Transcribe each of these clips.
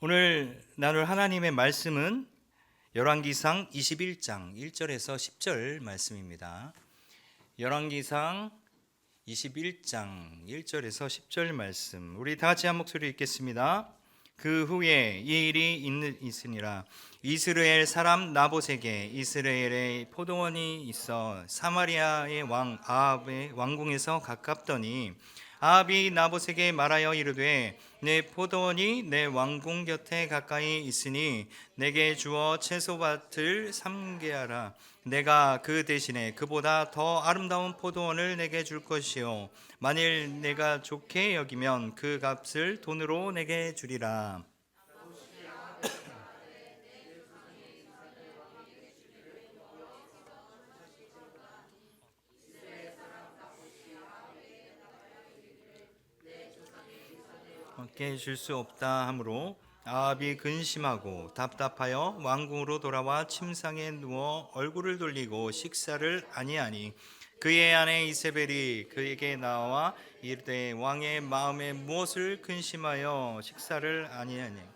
오늘 나눌 하나님의 말씀은 열왕기상 21장 1절에서 10절 말씀입니다. 열왕기상 21장 1절에서 10절 말씀. 우리 다 같이 한 목소리 읽겠습니다. 그 후에 이 일이 있- 있으니라 이스라엘 사람 나봇에게 이스라엘의 포도원이 있어 사마리아의 왕 아합의 왕궁에서 가깝더니 아합이 나봇에게 말하여 이르되 내 포도원이 내 왕궁 곁에 가까이 있으니 내게 주어 채소밭을 삼게 하라. 내가 그 대신에 그보다 더 아름다운 포도원을 내게 줄 것이요. 만일 내가 좋게 여기면 그 값을 돈으로 내게 주리라 함께 해줄 수 없다 하므로 아합이 근심하고 답답하여 왕궁으로 돌아와 침상에 누워 얼굴을 돌리고 식사를 아니하니 그의 아내 이세벨이 그에게 나와 이르되 왕의 마음에 무엇을 근심하여 식사를 아니하니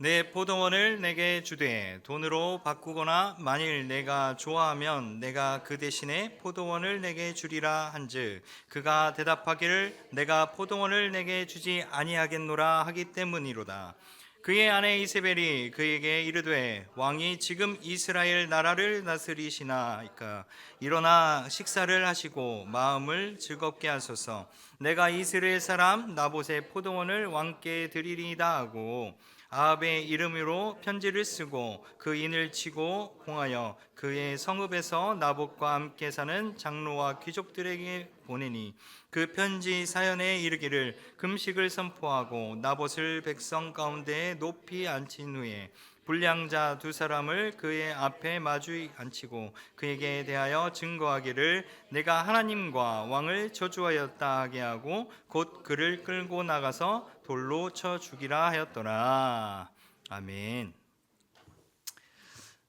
내 포도원을 내게 주되 돈으로 바꾸거나 만일 내가 좋아하면 내가 그 대신에 포도원을 내게 주리라 한즉 그가 대답하기를 내가 포도원을 내게 주지 아니하겠노라 하기 때문이로다. 그의 아내 이세벨이 그에게 이르되 왕이 지금 이스라엘 나라를 다스리시나이까 일어나 식사를 하시고 마음을 즐겁게 하소서. 내가 이스라엘 사람 나봇의 포도원을 왕께 드리리다 하고 아합의 이름으로 편지를 쓰고 그 인을 치고 공하여 그의 성읍에서 나봇과 함께 사는 장로와 귀족들에게 보내니 그 편지 사연에 이르기를 금식을 선포하고 나봇을 백성 가운데 높이 앉힌 후에 불량자 두 사람을 그의 앞에 마주 앉히고 그에게 대하여 증거하기를 내가 하나님과 왕을 저주하였다 하게 하고 곧 그를 끌고 나가서 돌로 쳐 죽이라 하였더라. 아멘.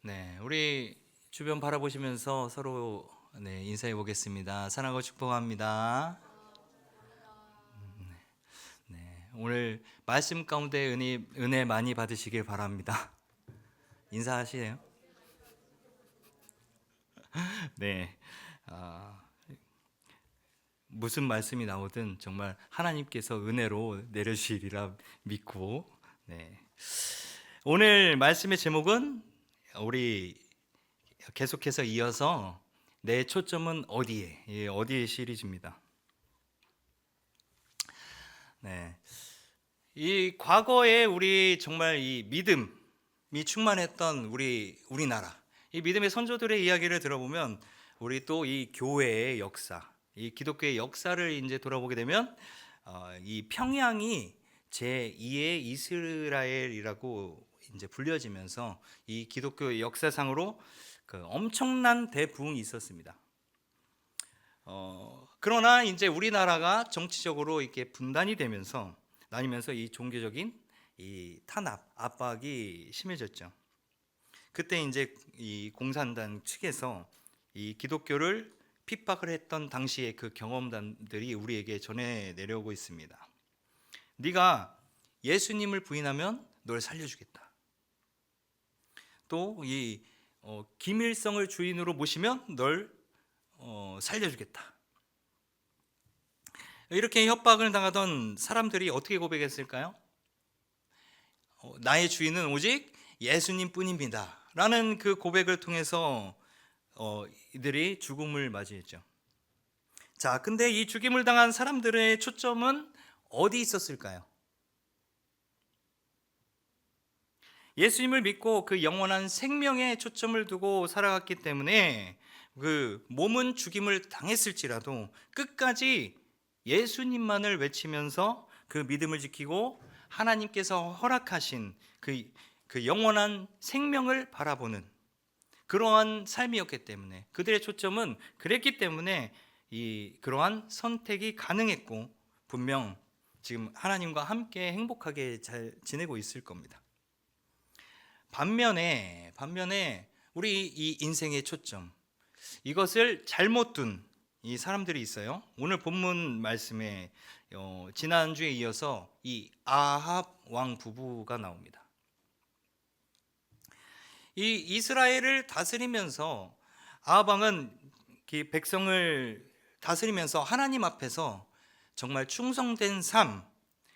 네, 우리 주변 바라보시면서 서로 네, 인사해 보겠습니다. 사랑하고 축복합니다. 음, 네, 오늘 말씀 가운데 은혜, 은혜 많이 받으시길 바랍니다. 인사하시네요. 네, 아, 무슨 말씀이 나오든 정말 하나님께서 은혜로 내려주시리라 믿고, 네. 오늘 말씀의 제목은 우리 계속해서 이어서 내 초점은 어디에? 예, 어디에 시리즈입니다. 네. 이 과거에 우리 정말 이 믿음이 충만했던 우리 우리나라 이 믿음의 선조들의 이야기를 들어보면 우리 또 이 교회의 역사, 이 기독교의 역사를 이제 돌아보게 되면 어, 이 평양이 제 2의 이스라엘이라고 이제 불려지면서 이 기독교의 역사상으로 그 엄청난 대부흥이 있었습니다. 어, 그러나 이제 우리나라가 정치적으로 이렇게 분단이 되면서 나뉘면서 이 종교적인 이 탄압, 압박이 심해졌죠. 그때 이제 이 공산당 측에서 이 기독교를 핍박을 했던 당시의 그 경험담들이 우리에게 전해 내려오고 있습니다. 네가 예수님을 부인하면 널 살려주겠다. 또이 어, 김일성을 주인으로 모시면 널 어, 살려주겠다. 이렇게 협박을 당하던 사람들이 어떻게 고백했을까요? 어, 나의 주인은 오직 예수님뿐입니다. 라는 그 고백을 통해서 어, 이들이 죽음을 맞이했죠. 자, 근데 이 죽임을 당한 사람들의 초점은 어디 있었을까요? 예수님을 믿고 그 영원한 생명에 초점을 두고 살아갔기 때문에 그 몸은 죽임을 당했을지라도 끝까지 예수님만을 외치면서 그 믿음을 지키고 하나님께서 허락하신 그, 그 영원한 생명을 바라보는 그러한 삶이었기 때문에 그들의 초점은 그랬기 때문에 이 그러한 선택이 가능했고 분명 지금 하나님과 함께 행복하게 잘 지내고 있을 겁니다. 반면에 반면에 우리 이 인생의 초점 이것을 잘못 둔 이 사람들이 있어요. 오늘 본문 말씀에 어, 지난 주에 이어서 이 아합 왕 부부가 나옵니다. 이 이스라엘을 다스리면서 왕은 이 백성을 다스리면서 하나님 앞에서 정말 충성된 삶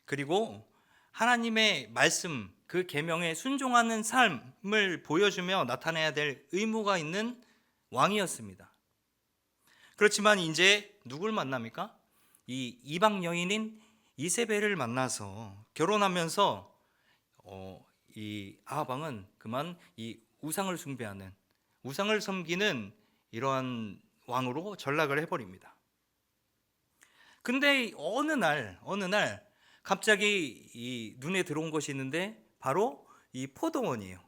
그리고 하나님의 말씀 그 계명에 순종하는 삶을 보여주며 나타내야 될 의무가 있는 왕이었습니다. 그렇지만 이제 누굴 만납니까? 이 이방 여인인 이세벨을 만나서 결혼하면서 어, 이 아하방은 그만 이 우상을 숭배하는 우상을 섬기는 이러한 왕으로 전락을 해버립니다. 근데 어느 날 어느 날 갑자기 이 눈에 들어온 것이 있는데 바로 이 포도원이에요.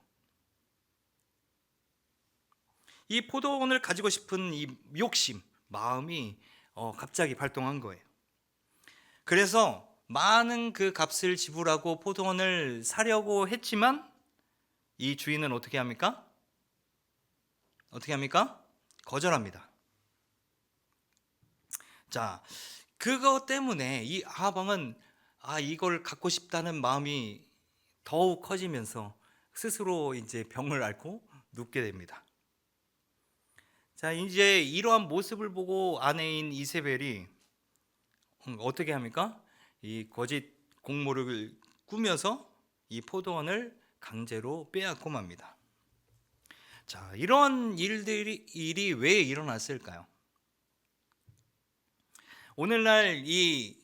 이 포도원을 가지고 싶은 이 욕심, 마음이 어, 갑자기 발동한 거예요. 그래서 많은 그 값을 지불하고 포도원을 사려고 했지만 이 주인은 어떻게 합니까? 어떻게 합니까? 거절합니다. 자, 그거 때문에 이 아방은 아 이걸 갖고 싶다는 마음이 더욱 커지면서 스스로 이제 병을 앓고 눕게 됩니다. 자, 이제 이러한 모습을 보고 아내인 이세벨이 음, 어떻게 합니까? 이 거짓 공모를 꾸며서 이 포도원을 강제로 빼앗고 맙니다. 자, 이런 일들이 일이 왜 일어났을까요? 오늘날 이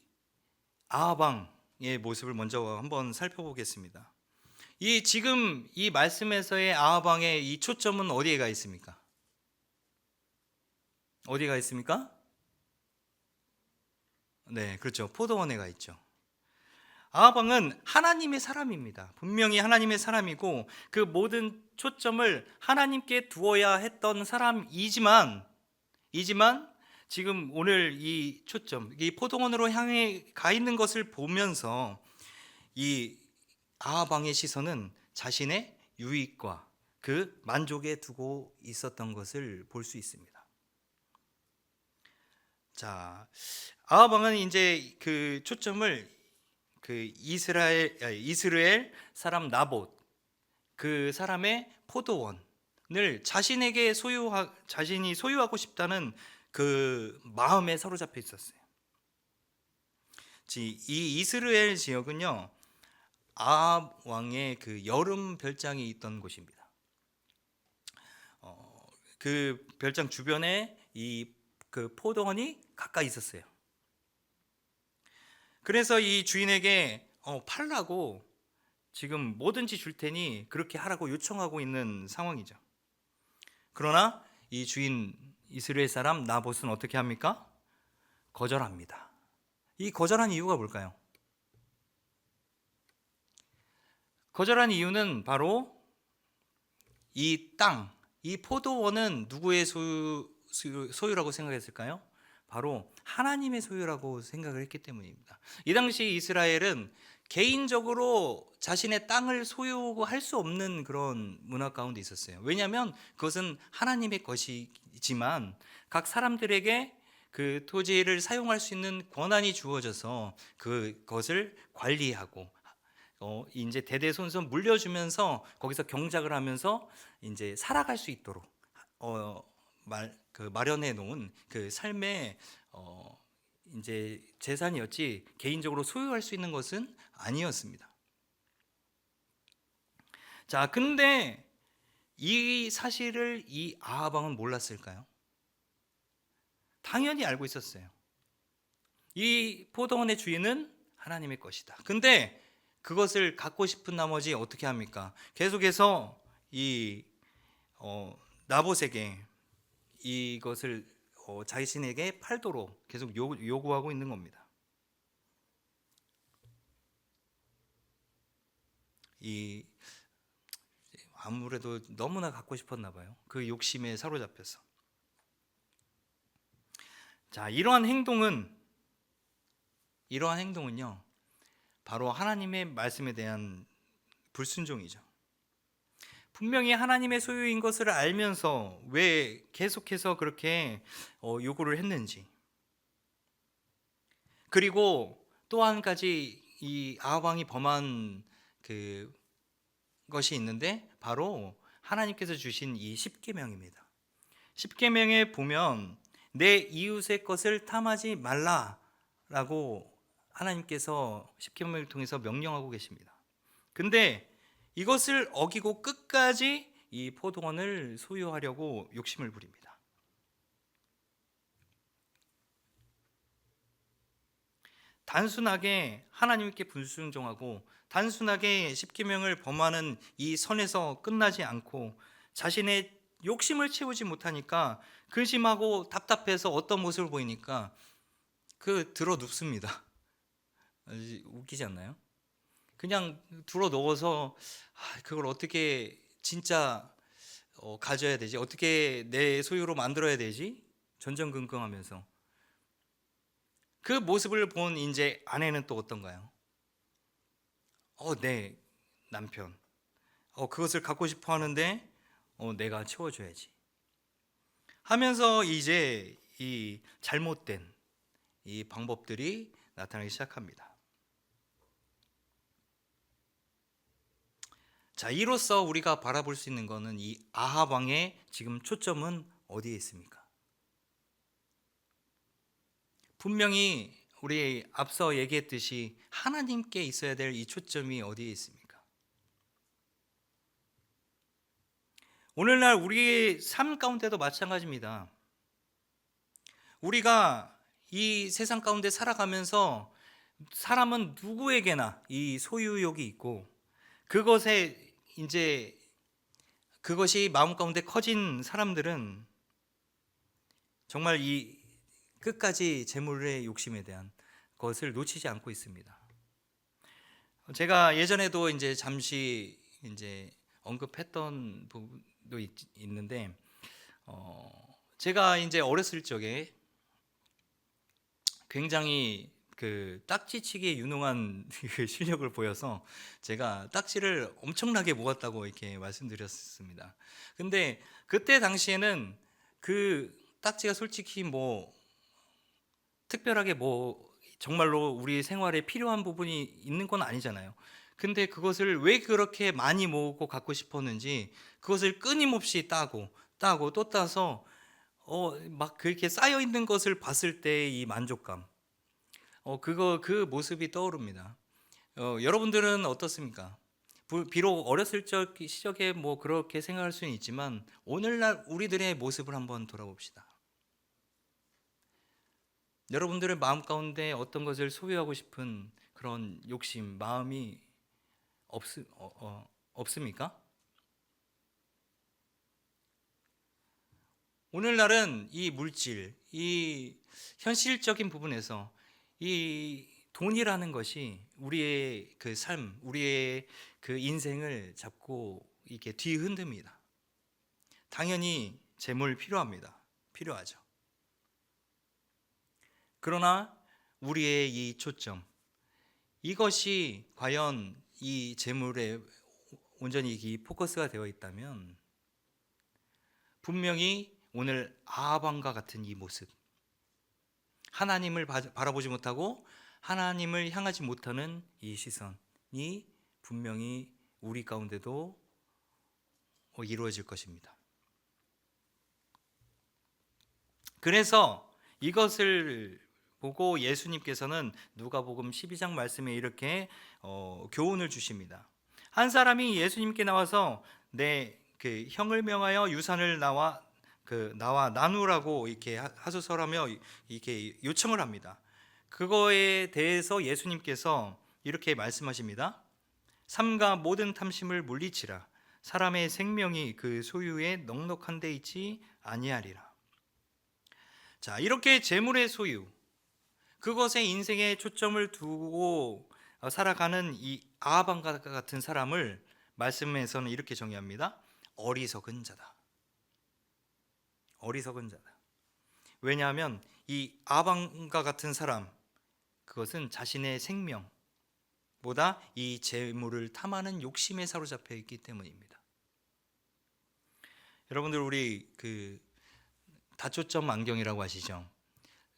아하방의 모습을 먼저 한번 살펴보겠습니다. 이 지금 이 말씀에서의 아하방의 이 초점은 어디에 가 있습니까? 어디 가 있습니까? 네, 그렇죠. 포도원에 가 있죠. 아하방은 하나님의 사람입니다. 분명히 하나님의 사람이고 그 모든 초점을 하나님께 두어야 했던 사람이지만 이지만 지금 오늘 이 초점, 이 포도원으로 향해 가 있는 것을 보면서 이 아하방의 시선은 자신의 유익과 그 만족에 두고 있었던 것을 볼 수 있습니다. 자, 아하방은 이제 그 초점을 그 이스라엘 아니, 이스라엘 사람 나봇 그 사람의 포도원을 자신에게 소유하 자신이 소유하고 싶다는 그 마음에 사로잡혀 있었어요. 이 이스라엘 지역은요 아합 왕의 그 여름 별장이 있던 곳입니다. 어, 그 별장 주변에 이 그 포도원이 가까이 있었어요. 그래서 이 주인에게 어, 팔라고 지금 뭐든지 줄 테니 그렇게 하라고 요청하고 있는 상황이죠. 그러나 이 주인 이스라엘 사람 나봇은 어떻게 합니까? 거절합니다. 이 거절한 이유가 뭘까요? 거절한 이유는 바로 이 땅, 이 포도원은 누구의 소유, 소유라고 생각했을까요? 바로 하나님의 소유라고 생각을 했기 때문입니다. 이 당시 이스라엘은 개인적으로 자신의 땅을 소유할 수 없는 그런 문화 가운데 있었어요. 왜냐하면 그것은 하나님의 것이지만 각 사람들에게 그 토지를 사용할 수 있는 권한이 주어져서 그것을 관리하고 어, 이제 대대손손 물려주면서 거기서 경작을 하면서 이제 살아갈 수 있도록 어, 말, 그 마련해 놓은 그 삶의 어, 이제 재산이었지 개인적으로 소유할 수 있는 것은 아니었습니다. 자, 근데 이 사실을 이 아하방은 몰랐을까요? 당연히 알고 있었어요. 이 포도원의 주인은 하나님의 것이다. 근데 그것을 갖고 싶은 나머지 어떻게 합니까? 계속해서 이 어, 나봇에게 이것을 어, 자신에게 팔도록 계속 요, 요구하고 있는 겁니다. 이 아무래도 너무나 갖고 싶었나 봐요. 그 욕심에 사로잡혀서. 자, 이러한 행동은 이러한 행동은요. 바로 하나님의 말씀에 대한 불순종이죠. 분명히 하나님의 소유인 것을 알면서 왜 계속해서 그렇게 어, 요구를 했는지. 그리고 또 한 가지 이 아합왕이 범한 그 것이 있는데 바로 하나님께서 주신 이 십계명입니다. 십계명에 보면 내 이웃의 것을 탐하지 말라라고 하나님께서 십계명을 통해서 명령하고 계십니다. 근데 이것을 어기고 끝까지 이 포도원을 소유하려고 욕심을 부립니다. 단순하게 하나님께 불순종하고 단순하게 십계명을 범하는 이 선에서 끝나지 않고 자신의 욕심을 채우지 못하니까 근심하고 답답해서 어떤 모습을 보이니까 그 들어 눕습니다. 웃기지 않나요? 그냥 들어 누워서 아, 그걸 어떻게 진짜 어, 가져야 되지? 어떻게 내 소유로 만들어야 되지? 전전긍긍하면서 그 모습을 본 이제 아내는 또 어떤가요? 어, 내 남편. 어, 그것을 갖고 싶어 하는데 어, 내가 채워줘야지. 하면서 이제 이 잘못된 이 방법들이 나타나기 시작합니다. 자, 이로써 우리가 바라볼 수 있는 것은 이 아합 왕의 지금 초점은 어디에 있습니까? 분명히 우리 앞서 얘기했듯이 하나님께 있어야 될 이 초점이 어디에 있습니까? 오늘날 우리의 삶 가운데도 마찬가지입니다. 우리가 이 세상 가운데 살아가면서 사람은 누구에게나 이 소유욕이 있고 그것에 이제 그것이 마음 가운데 커진 사람들은 정말 이 끝까지 재물의 욕심에 대한 것을 놓치지 않고 있습니다. 제가 예전에도 이제 잠시 이제 언급했던 부분도 있, 는데 어, 제가 이제 어렸을 적에 굉장히 그 딱지치기에 유능한 그 실력을 보여서 제가 딱지를 엄청나게 모았다고 이렇게 말씀드렸습니다. 근데 그때 당시에는 그 딱지가 솔직히 뭐 특별하게 뭐 정말로 우리 생활에 필요한 부분이 있는 건 아니잖아요. 근데 그것을 왜 그렇게 많이 모으고 갖고 싶었는지 그것을 끊임없이 따고 따고 또 따서 어 막 그렇게 쌓여 있는 것을 봤을 때이 만족감 어 그거 그 모습이 떠오릅니다. 어 여러분들은 어떻습니까? 부- 비록 어렸을 적 시절에 뭐 그렇게 생각할 수는 있지만 오늘날 우리들의 모습을 한번 돌아봅시다. 여러분들의 마음 가운데 어떤 것을 소유하고 싶은 그런 욕심, 마음이 없, 어, 어, 없습니까? 오늘날은 이 물질, 이 현실적인 부분에서 이 돈이라는 것이 우리의 그 삶, 우리의 그 인생을 잡고 이렇게 뒤흔듭니다. 당연히 재물 필요합니다. 필요하죠. 그러나 우리의 이 초점, 이것이 과연 이 재물에 온전히 이 포커스가 되어 있다면 분명히 오늘 아합왕과 같은 이 모습, 하나님을 바- 바라보지 못하고 하나님을 향하지 못하는 이 시선이 분명히 우리 가운데도 어, 이루어질 것입니다. 그래서 이것을 보고 예수님께서는 누가복음 12장 말씀에 이렇게 어, 교훈을 주십니다. 한 사람이 예수님께 나와서 내 그 형을 명하여 유산을 나와 그 나와 나누라고 이렇게 하- 하소서라며 이렇게 요청을 합니다. 그거에 대해서 예수님께서 이렇게 말씀하십니다. 삼가 모든 탐심을 물리치라. 사람의 생명이 그 소유에 넉넉한 데 있지 아니하리라. 자, 이렇게 재물의 소유, 그것에 인생에 초점을 두고 어, 살아가는 이 아합왕과 같은 사람을 말씀에서는 이렇게 정의합니다. 어리석은 자다. 어리석은 자다. 왜냐하면 이 아합왕과 같은 사람 그것은 자신의 생명보다 이 재물을 탐하는 욕심에 사로잡혀 있기 때문입니다. 여러분들 우리 그 다초점 안경이라고 아시죠?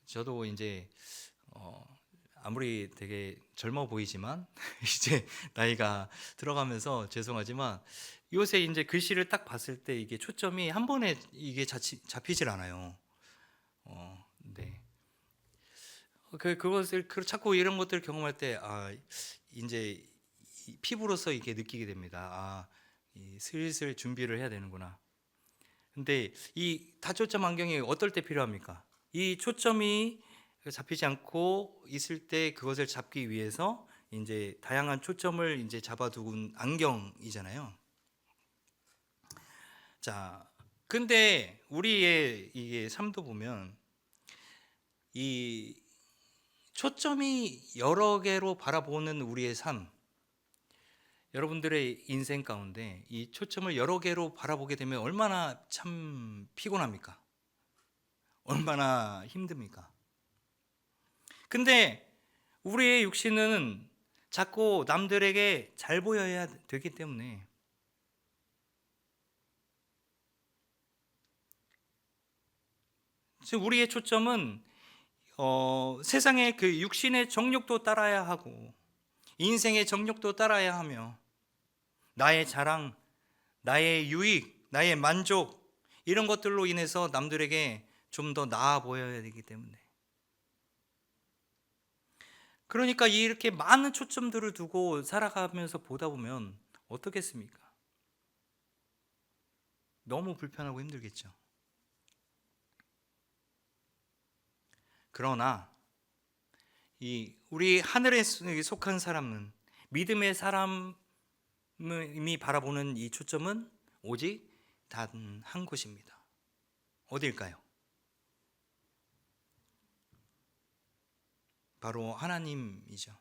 저도 이제 어 아무리 되게 젊어 보이지만 이제 나이가 들어가면서 죄송하지만 요새 이제 글씨를 딱 봤을 때 이게 초점이 한 번에 이게 자치, 잡히질 않아요. 어, 네. 그 그것을 그 자꾸 이런 것들 경험할 때 아 이제 이 피부로서 이게 느끼게 됩니다. 아, 이 슬슬 준비를 해야 되는구나. 근데 이 다초점 안경이 어떨 때 필요합니까? 이 초점이 잡히지 않고 있을 때 그것을 잡기 위해서 이제 다양한 초점을 이제 잡아두은 안경이잖아요. 자, 근데 우리의 이게 삶도 보면 이 초점이 여러 개로 바라보는 우리의 삶, 여러분들의 인생 가운데 이 초점을 여러 개로 바라보게 되면 얼마나 참 피곤합니까? 얼마나 힘듭니까? 근데 우리의 육신은 자꾸 남들에게 잘 보여야 되기 때문에 지금 우리의 초점은 어, 세상의 그 육신의 정욕도 따라야 하고 인생의 정욕도 따라야 하며 나의 자랑, 나의 유익, 나의 만족 이런 것들로 인해서 남들에게 좀 더 나아 보여야 되기 때문에 그러니까 이렇게 많은 초점들을 두고 살아가면서 보다 보면 어떻겠습니까? 너무 불편하고 힘들겠죠. 그러나 이 우리 하늘에 속한 사람은 믿음의 사람이 바라보는 이 초점은 오직 단 한 곳입니다. 어딜까요? 바로 하나님이죠.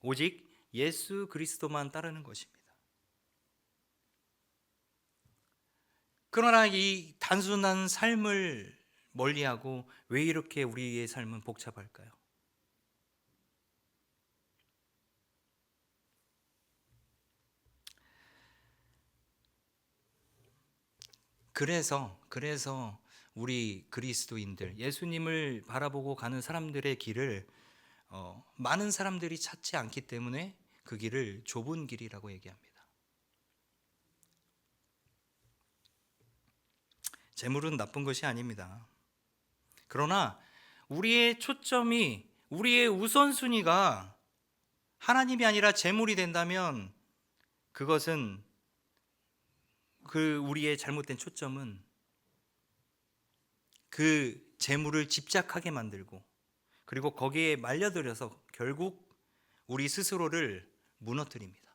오직 예수 그리스도만 따르는 것입니다. 그러나 이 단순한 삶을 멀리하고 왜 이렇게 우리의 삶은 복잡할까요? 그래서 그래서 우리 그리스도인들 예수님을 바라보고 가는 사람들의 길을 어, 많은 사람들이 찾지 않기 때문에 그 길을 좁은 길이라고 얘기합니다. 재물은 나쁜 것이 아닙니다. 그러나 우리의 초점이 우리의 우선순위가 하나님이 아니라 재물이 된다면 그것은 그 우리의 잘못된 초점은 그 재물을 집착하게 만들고 그리고 거기에 말려들여서 결국 우리 스스로를 무너뜨립니다.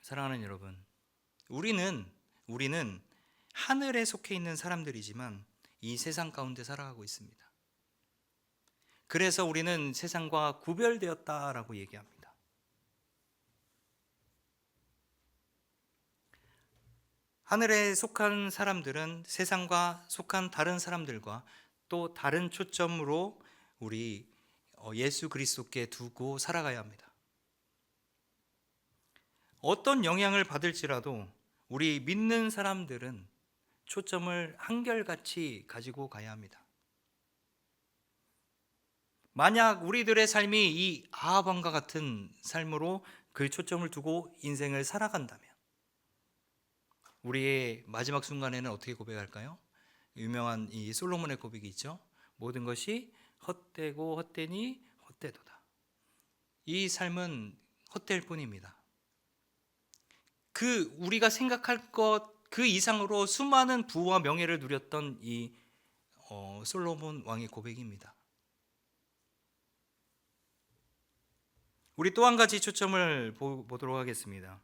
사랑하는 여러분, 우리는 우리는 하늘에 속해 있는 사람들이지만 이 세상 가운데 살아가고 있습니다. 그래서 우리는 세상과 구별되었다라고 얘기합니다. 하늘에 속한 사람들은 세상과 속한 다른 사람들과 또 다른 초점으로 우리 어, 예수 그리스도께 두고 살아가야 합니다. 어떤 영향을 받을지라도 우리 믿는 사람들은 초점을 한결같이 가지고 가야 합니다. 만약 우리들의 삶이 이 아합왕과 같은 삶으로 그 초점을 두고 인생을 살아간다면 우리의 마지막 순간에는 어떻게 고백할까요? 유명한 이 솔로몬의 고백이 있죠. 모든 것이 헛되고 헛되니 헛되도다. 이 삶은 헛될 뿐입니다. 그 우리가 생각할 것 그 이상으로 수많은 부와 명예를 누렸던 이 어, 솔로몬 왕의 고백입니다. 우리 또 한 가지 초점을 보, 보도록 하겠습니다.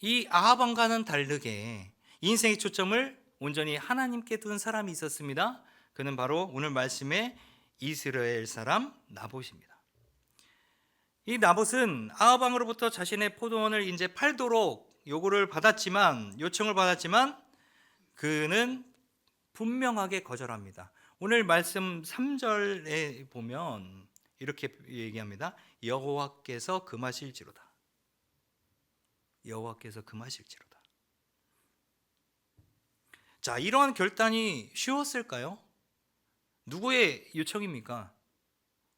이 아합 왕과는 다르게 인생의 초점을 온전히 하나님께 둔 사람이 있었습니다. 그는 바로 오늘 말씀의 이스라엘 사람 나봇입니다. 이 나봇은 아합 왕으로부터 자신의 포도원을 이제 팔도록 요구를 받았지만 요청을 받았지만 그는 분명하게 거절합니다. 오늘 말씀 3절에 보면 이렇게 얘기합니다. 여호와께서 금하실지로다. 여호와께서 금하실지로다. 자, 이러한 결단이 쉬웠을까요? 누구의 요청입니까?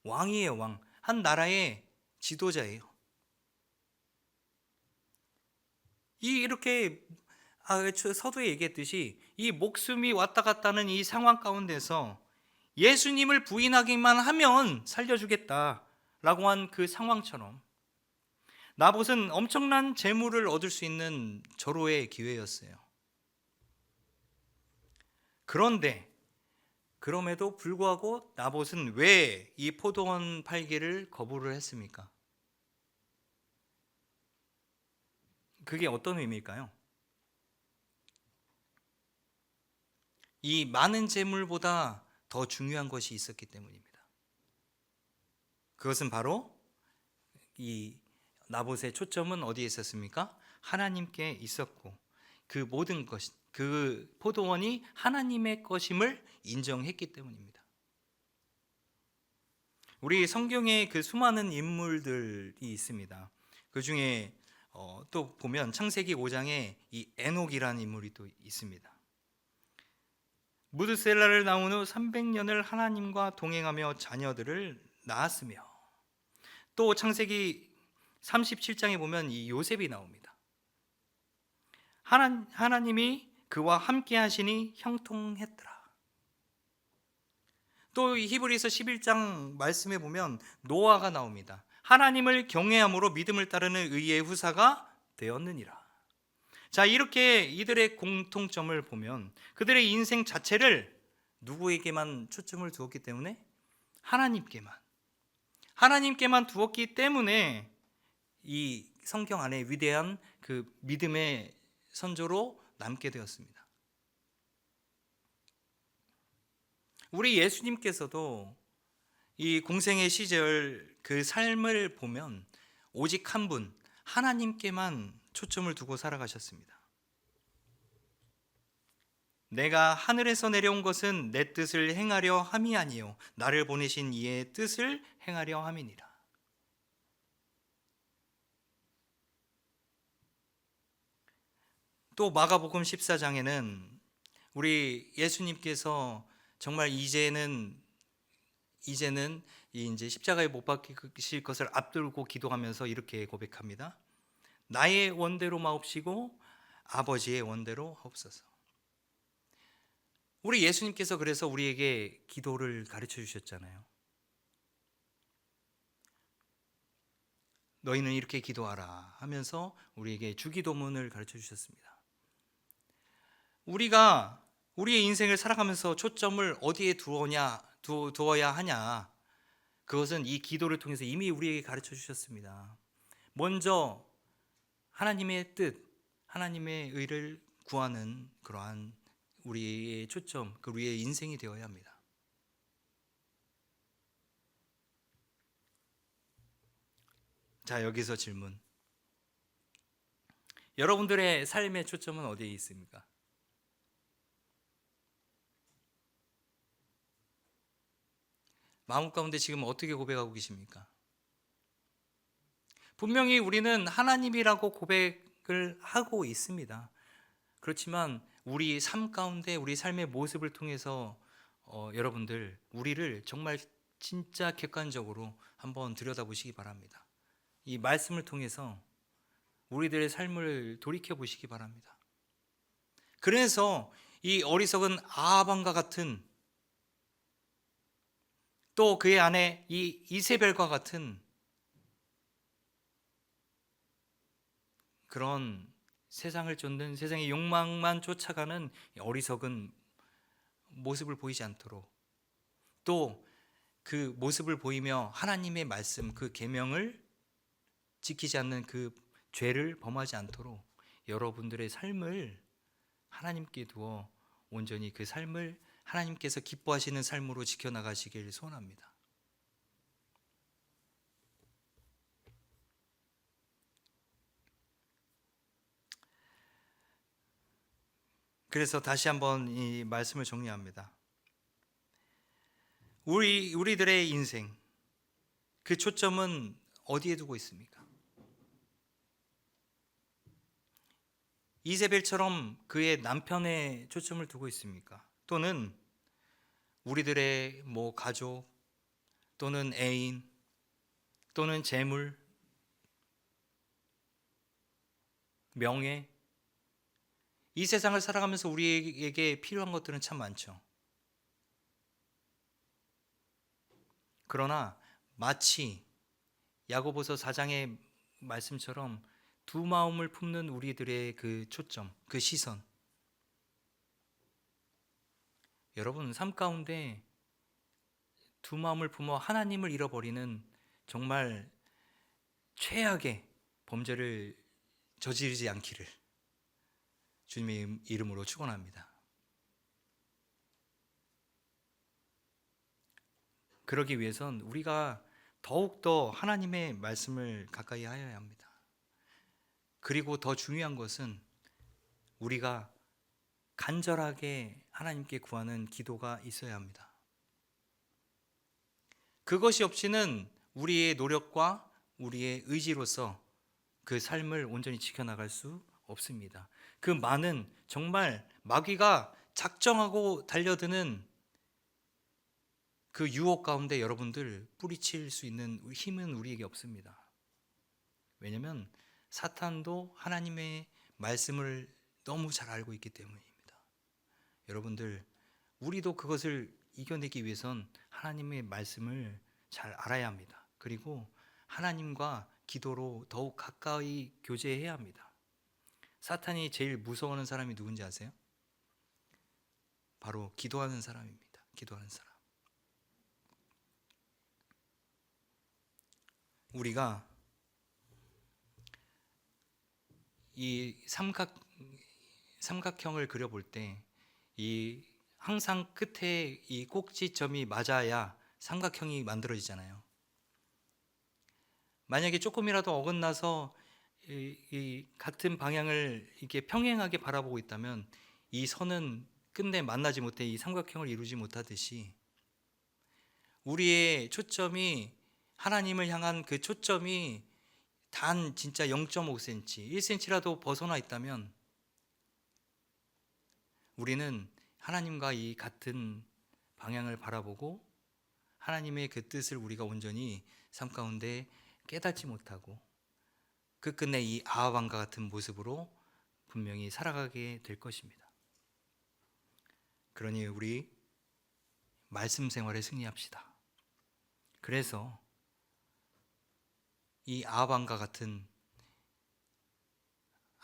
왕이에요, 왕. 한 나라의 지도자예요. 이 이렇게 아, 저 서두에 얘기했듯이 이 목숨이 왔다 갔다 하는 이 상황 가운데서 예수님을 부인하기만 하면 살려주겠다라고 한 그 상황처럼 나봇은 엄청난 재물을 얻을 수 있는 절호의 기회였어요. 그런데 그럼에도 불구하고 나봇은 왜 이 포도원 팔기를 거부를 했습니까? 그게 어떤 의미일까요? 이 많은 재물보다 더 중요한 것이 있었기 때문입니다. 그것은 바로 이 나봇의 초점은 어디에 있었습니까? 하나님께 있었고 그 모든 것, 그 포도원이 하나님의 것임을 인정했기 때문입니다. 우리 성경에 그 수많은 인물들이 있습니다. 그 중에 어, 또 보면 창세기 5장에 이 에녹이라는 인물이 또 있습니다. 무드셀라를 낳은 후 300년을 하나님과 동행하며 자녀들을 낳았으며 또 창세기 37장에 보면 이 요셉이 나옵니다. 하나, 하나님이 그와 함께 하시니 형통했더라. 또 히브리서 11장 말씀에 보면 노아가 나옵니다. 하나님을 경외함으로 믿음을 따르는 의의 후사가 되었느니라. 자, 이렇게 이들의 공통점을 보면 그들의 인생 자체를 누구에게만 초점을 두었기 때문에 하나님께만 하나님께만 두었기 때문에 이 성경 안에 위대한 그 믿음의 선조로 남게 되었습니다. 우리 예수님께서도 이 공생의 시절 그 삶을 보면 오직 한 분, 하나님께만 초점을 두고 살아가셨습니다. 내가 하늘에서 내려온 것은 내 뜻을 행하려 함이 아니요 나를 보내신 이의 뜻을 행하려 함이니라. 또 마가복음 14장에는 우리 예수님께서 정말 이제는 이제는 이 이제 십자가에 못 박히실 것을 앞두고 기도하면서 이렇게 고백합니다. 나의 원대로 마옵시고 아버지의 원대로 하옵소서. 우리 예수님께서 그래서 우리에게 기도를 가르쳐 주셨잖아요. 너희는 이렇게 기도하라 하면서 우리에게 주기도문을 가르쳐 주셨습니다. 우리가 우리의 인생을 살아가면서 초점을 어디에 두어냐, 두, 두어야 하냐. 그것은 이 기도를 통해서 이미 우리에게 가르쳐 주셨습니다. 먼저 하나님의 뜻, 하나님의 의를 구하는 그러한 우리의 초점, 그 우리의 인생이 되어야 합니다. 자, 여기서 질문. 여러분들의 삶의 초점은 어디에 있습니까? 마음 가운데 지금 어떻게 고백하고 계십니까? 분명히 우리는 하나님이라고 고백을 하고 있습니다. 그렇지만 우리 삶 가운데 우리 삶의 모습을 통해서 어, 여러분들 우리를 정말 진짜 객관적으로 한번 들여다보시기 바랍니다. 이 말씀을 통해서 우리들의 삶을 돌이켜 보시기 바랍니다. 그래서 이 어리석은 아방과 같은 또 그의 아내 이 이세벨과 같은 그런 세상을 쫓는 세상의 욕망만 쫓아가는 어리석은 모습을 보이지 않도록 또 그 모습을 보이며 하나님의 말씀 그 계명을 지키지 않는 그 죄를 범하지 않도록 여러분들의 삶을 하나님께 두어 온전히 그 삶을 하나님께서 기뻐하시는 삶으로 지켜나가시길 소원합니다. 그래서 다시 한번 이 말씀을 정리합니다. 우리 우리들의 인생 그 초점은 어디에 두고 있습니까? 이세벨처럼 그의 남편에 초점을 두고 있습니까? 또는 우리들의 뭐 가족 또는 애인 또는 재물 명예 이 세상을 살아가면서 우리에게 필요한 것들은 참 많죠. 그러나 마치 야고보서 4장의 말씀처럼 두 마음을 품는 우리들의 그 초점, 그 시선. 여러분 삶 가운데 두 마음을 품어 하나님을 잃어버리는 정말 최악의 범죄를 저지르지 않기를 주님의 이름으로 축원합니다. 그러기 위해선 우리가 더욱더 하나님의 말씀을 가까이 하여야 합니다. 그리고 더 중요한 것은 우리가 간절하게 하나님께 구하는 기도가 있어야 합니다. 그것이 없이는 우리의 노력과 우리의 의지로서 그 삶을 온전히 지켜나갈 수 없습니다. 그 많은 정말 마귀가 작정하고 달려드는 그 유혹 가운데 여러분들 뿌리칠 수 있는 힘은 우리에게 없습니다. 왜냐하면 사탄도 하나님의 말씀을 너무 잘 알고 있기 때문입니다. 여러분들 우리도 그것을 이겨내기 위해선 하나님의 말씀을 잘 알아야 합니다. 그리고 하나님과 기도로 더욱 가까이 교제해야 합니다. 사탄이 제일 무서워하는 사람이 누군지 아세요? 바로 기도하는 사람입니다. 기도하는 사람. 우리가 이 삼각 삼각형을 그려볼 때 이 항상 끝에 이 꼭지점이 맞아야 삼각형이 만들어지잖아요. 만약에 조금이라도 어긋나서 이, 이 같은 방향을 이렇게 평행하게 바라보고 있다면 이 선은 끝내 만나지 못해 이 삼각형을 이루지 못하듯이 우리의 초점이 하나님을 향한 그 초점이 단 진짜 0.5cm, 1cm라도 벗어나 있다면 우리는 하나님과 이 같은 방향을 바라보고 하나님의 그 뜻을 우리가 온전히 삶 가운데 깨닫지 못하고 그 끝내 이 아합왕과 같은 모습으로 분명히 살아가게 될 것입니다. 그러니 우리 말씀 생활에 승리합시다. 그래서 이 아합왕과 같은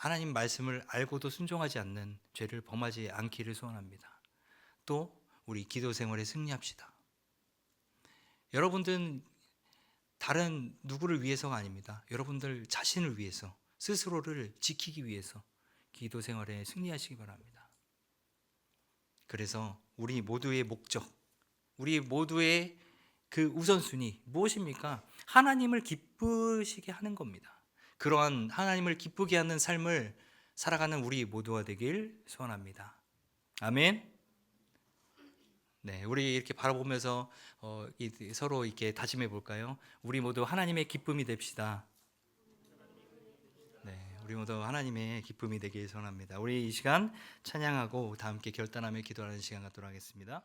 하나님 말씀을 알고도 순종하지 않는 죄를 범하지 않기를 소원합니다. 또 우리 기도 생활에 승리합시다. 여러분들은 다른 누구를 위해서가 아닙니다. 여러분들 자신을 위해서 스스로를 지키기 위해서 기도 생활에 승리하시기 바랍니다. 그래서 우리 모두의 목적, 우리 모두의 그 우선순위 무엇입니까? 하나님을 기쁘시게 하는 겁니다. 그러한 하나님을 기쁘게 하는 삶을 살아가는 우리 모두가 되길 소원합니다. 아멘. 네, 우리 이렇게 바라보면서 어, 이, 서로 이렇게 다짐해 볼까요? 우리 모두 하나님의 기쁨이 됩시다. 네, 우리 모두 하나님의 기쁨이 되길 소원합니다. 우리 이 시간 찬양하고 다 함께 결단하며 기도하는 시간 갖도록 하겠습니다.